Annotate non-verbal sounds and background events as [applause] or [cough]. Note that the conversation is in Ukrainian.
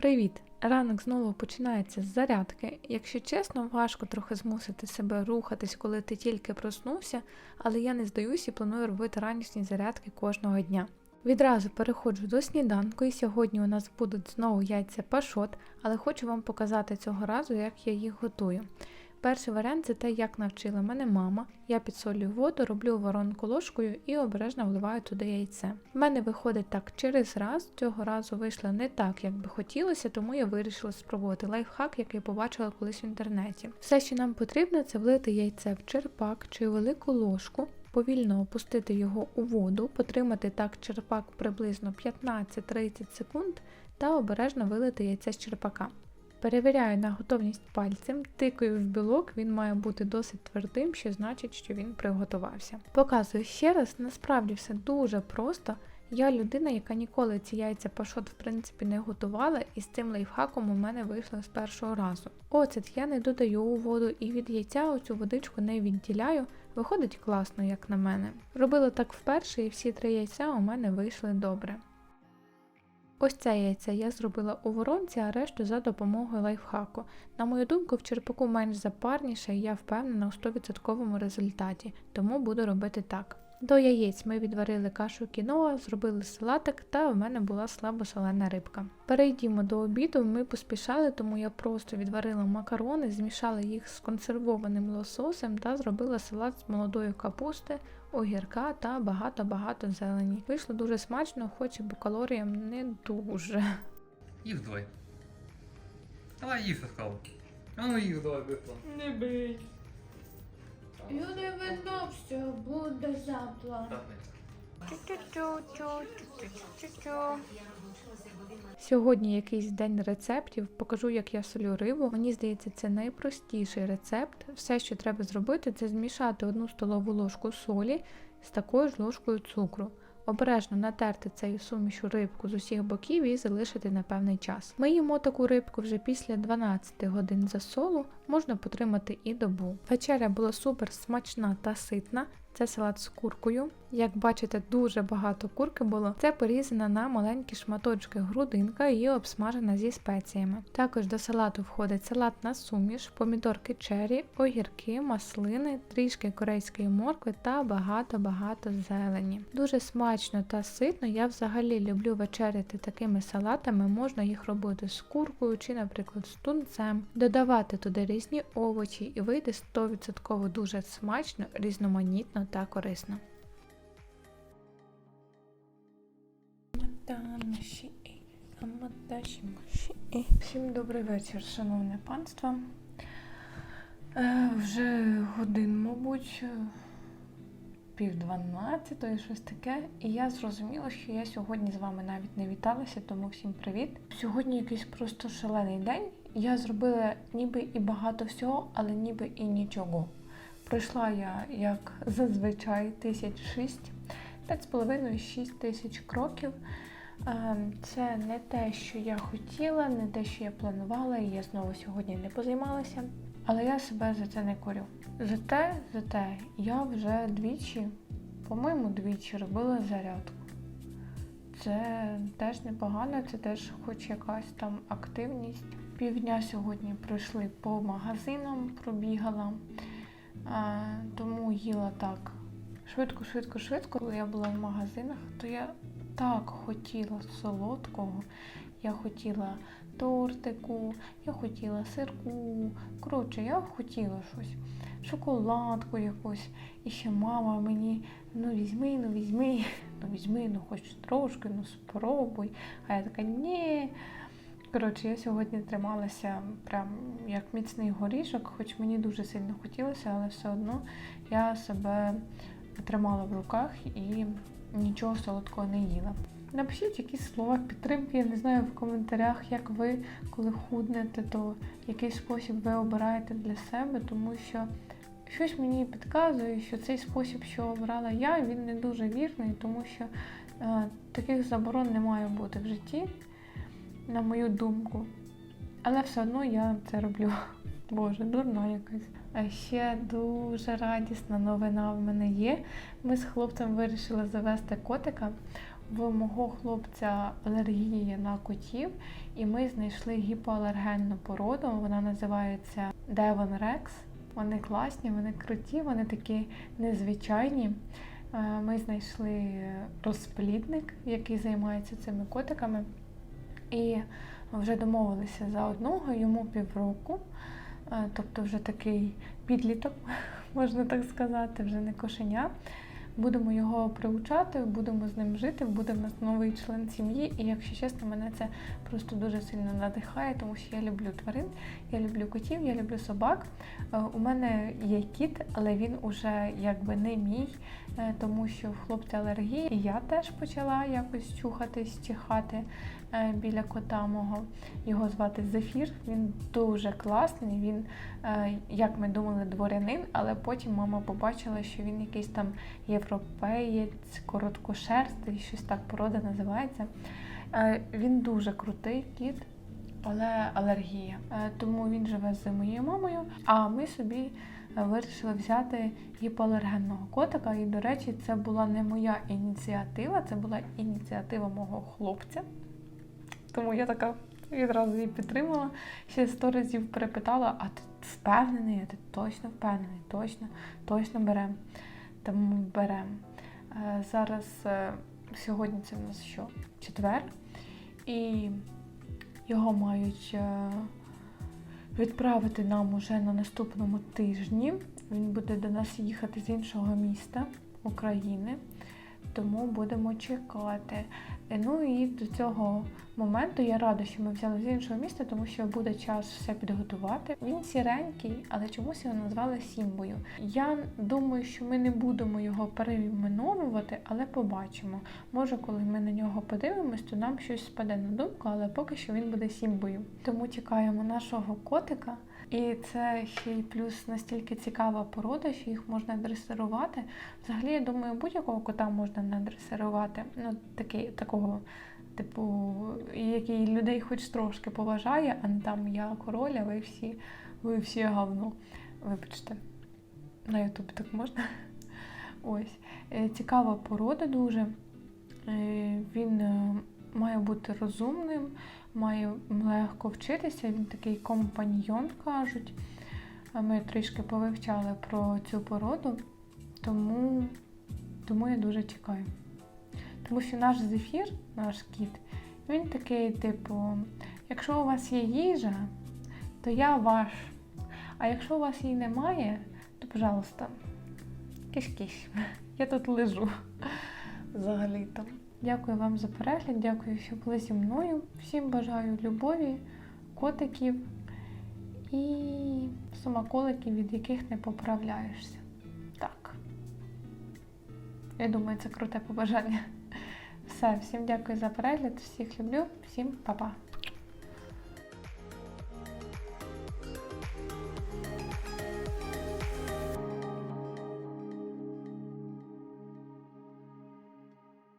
Привіт! Ранок знову починається з зарядки. Якщо чесно, важко трохи змусити себе рухатись, коли ти тільки проснувся, але я не здаюсь і планую робити ранішні зарядки кожного дня. Відразу переходжу до сніданку, і сьогодні у нас будуть знову яйця пашот, але хочу вам показати цього разу, як я їх готую. Перший варіант це те, як навчила мене мама. Я підсолюю воду, роблю воронку ложкою і обережно вливаю туди яйце. В мене виходить так через раз. Цього разу вийшло не так, як би хотілося, тому я вирішила спробувати лайфхак, який побачила колись в інтернеті. Все, що нам потрібно, це влити яйце в черпак чи велику ложку. Повільно опустити його у воду, потримати так черпак приблизно 15-30 секунд та обережно вилити яйце з черпака. Перевіряю на готовність пальцем, тикаю в білок, він має бути досить твердим, що значить, що він приготувався. Показую ще раз, насправді все дуже просто. Я людина, яка ніколи ці яйця пашот в принципі не готувала, і з цим лайфхаком у мене вийшло з першого разу. Оцет я не додаю у воду і від яйця оцю водичку не відділяю, виходить класно, як на мене. Робила так вперше, і всі три яйця у мене вийшли добре. Ось це яйце я зробила у воронці, а решту за допомогою лайфхаку. На мою думку, в черпаку менш запарніше і я впевнена у 100% результаті, тому буду робити так. До яєць ми відварили кашу кіноа, зробили салатик та в мене була слабосолена рибка. Перейдімо до обіду, ми поспішали, тому я просто відварила макарони, змішала їх з консервованим лососем та зробила салат з молодої капусти, огірка та багато-багато зелені. Вийшло дуже смачно, хоч і по калоріям не дуже. Їх давай. Давай їх сказав. А ну їх давай быстро. Не бий. Юрій вернувся, буде запла Сьогодні якийсь день рецептів, покажу, як я солю рибу. Мені здається, це найпростіший рецепт. Все, що треба зробити, це змішати одну столову ложку солі з такою ж ложкою цукру. Обережно натерти цею сумішу рибку з усіх боків і залишити на певний час. Ми їмо таку рибку вже після 12 годин засолу, можна потримати і добу. Вечеря була супер смачна та ситна. Це салат з куркою. Як бачите, дуже багато курки було. Це порізана на маленькі шматочки грудинка і обсмажена зі спеціями. Також до салату входить салатна суміш, помідорки чері, огірки, маслини, трішки корейської моркви та багато-багато зелені. Дуже смачно та ситно. Я взагалі люблю вечеряти такими салатами. Можна їх робити з куркою чи, наприклад, з тунцем, додавати туди різні овочі і вийде 100% дуже смачно, різноманітно та корисно. Всім добрий вечір, шановне панство. Е, вже годин, мабуть, пів дванадцятої, щось таке. І я зрозуміла, що я сьогодні з вами навіть не віталася, тому всім привіт. Сьогодні якийсь просто шалений день. Я зробила ніби і багато всього, але ніби і нічого. Пройшла я, як зазвичай, тисяч шість, п'ять з половиною шість тисяч кроків. Е, Це не те, що я хотіла, не те, що я планувала, і я знову сьогодні не позаймалася. Але я себе за це не корю. Зате, зате, я вже двічі, по-моєму, двічі робила зарядку. Це теж непогано, це теж хоч якась там активність. Півдня сьогодні пройшли по магазинам, пробігала, тому їла так швидко, швидко, швидко. Коли я була в магазинах, то я так хотіла солодкого. Я хотіла тортику, я хотіла сирку. Коротше, я хотіла щось, шоколадку якусь. І ще мама мені, ну візьми, ну візьми, ну візьми, ну хоч трошки, ну спробуй. А я така, ні. Коротше, я сьогодні трималася прям як міцний горішок, хоч мені дуже сильно хотілося, але все одно я себе тримала в руках і нічого солодкого не їла. Напишіть якісь слова підтримки, я не знаю в коментарях, як ви, коли худнете, то який спосіб ви обираєте для себе, тому що щось мені підказує, що цей спосіб, що обрала я, він не дуже вірний, тому що е, таких заборон не має бути в житті, на мою думку. Але все одно я це роблю. [laughs] Боже, дурна якась. А ще дуже радісна новина в мене є. Ми з хлопцем вирішили завести котика. В мого хлопця алергія на котів, і ми знайшли гіпоалергенну породу. Вона називається Devon Rex. Вони класні, вони круті, вони такі незвичайні. Е, Ми знайшли розплідник, який займається цими котиками, і вже домовилися за одного йому півроку. Е, Тобто вже такий підліток, [laughs] можна так сказати, вже не кошеня. Будемо його приучати, будемо з ним жити, буде в нас новий член сім'ї. І якщо чесно, мене це просто дуже сильно надихає, тому що я люблю тварин, я люблю котів, я люблю собак. Е, У мене є кіт, але він уже якби не мій, е, тому що в хлопця алергія. І я теж почала якось чухатись, чихати біля кота мого. Його звати Зефір. Він дуже класний. Він, е, як ми думали, дворянин, але потім мама побачила, що він якийсь там європеєць, короткошерстий, щось так порода називається. Е, Він дуже крутий кіт, але алергія. Е, Тому він живе з моєю мамою. А ми собі е, вирішили взяти гіпоалергенного котика. І, до речі, це була не моя ініціатива, це була ініціатива мого хлопця. Тому я така відразу її підтримала. Ще сто разів перепитала, а ти впевнений? А ти точно впевнений? Точно, точно беремо. Тому беремо. Е, Зараз е, сьогодні це в нас що? Четвер. І його мають е, відправити нам уже на наступному тижні. Він буде до нас їхати з іншого міста України. Тому будемо чекати. Е, Ну і до цього моменту я рада, що ми взяли з іншого міста, тому що буде час все підготувати. Він сіренький, але чомусь його назвали Сімбою. Я думаю, що ми не будемо його перейменовувати, але побачимо. Може, коли ми на нього подивимось, то нам щось спаде на думку, але поки що він буде Сімбою. Тому чекаємо нашого котика. І це ще й плюс настільки цікава порода, що їх можна дресирувати. Взагалі, я думаю, будь-якого кота можна надресирувати. Ну, такий, такого, типу, який людей хоч трошки поважає, а не там я король, а ви всі, ви всі говно. Вибачте, на Ютубі так можна. Ось. Е, Цікава порода дуже. Е, Він е, має бути розумним, має легко вчитися. Він такий компаньйон, кажуть. Ми трішки повивчали про цю породу, тому, тому я дуже чекаю. Тому що наш зефір, наш кіт, він такий, типу, якщо у вас є їжа, то я ваш. А якщо у вас її немає, то, пожалуйста, киш-киш. Я тут лежу. Взагалі-то. Дякую вам за перегляд, дякую, що були зі мною. Всім бажаю любові, котиків і самоколиків, від яких не поправляєшся. Так. Я думаю, це круте побажання. Все, всім дякую за перегляд, всіх люблю, всім па-па.